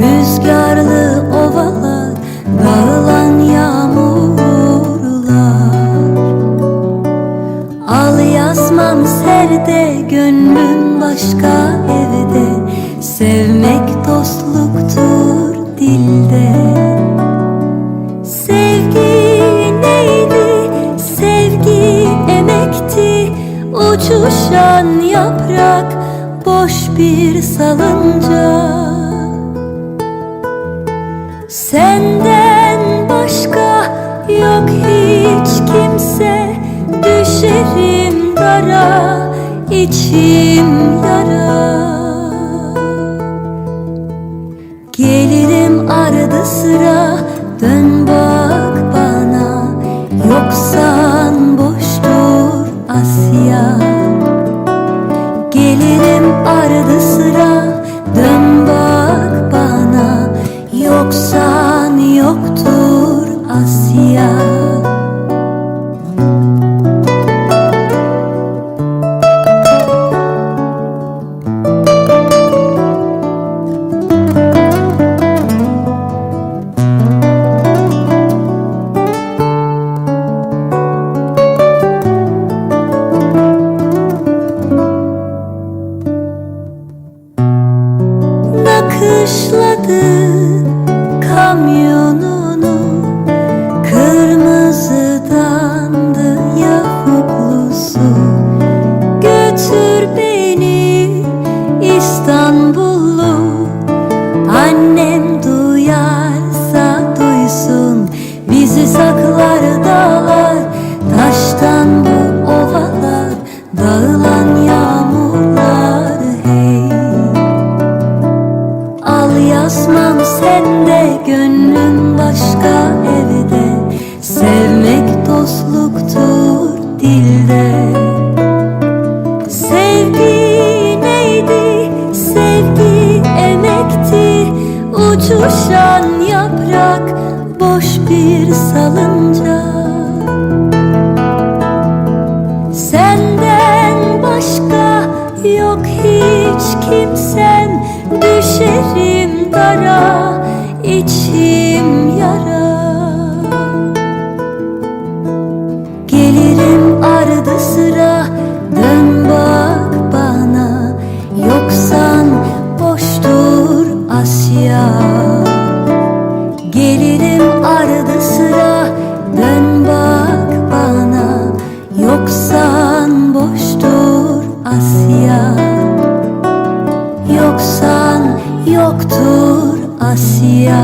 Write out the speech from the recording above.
Rüzgarlı ovalar dağılan yağmurlar. Al yazmam serde gönlüm başka evde. Sevmek dostluktur dilde. Sevgi neydi? Sevgi emekti. Uçuşan yaprak boş bir salınca Senden başka yok hiç kimse. Düşerim dara içim yara. Gelirim arada sıra dön bak bana. Yoksan boştur Asya Dağılan yağmurlar hey. Al yazmam sende gönlüm başka evde. Sevmek dostluktur dilde. Sevgi neydi? Sevgi emekti. Uçuşan yaprak boş bir salınca Asya. Yoksan yoktur Asya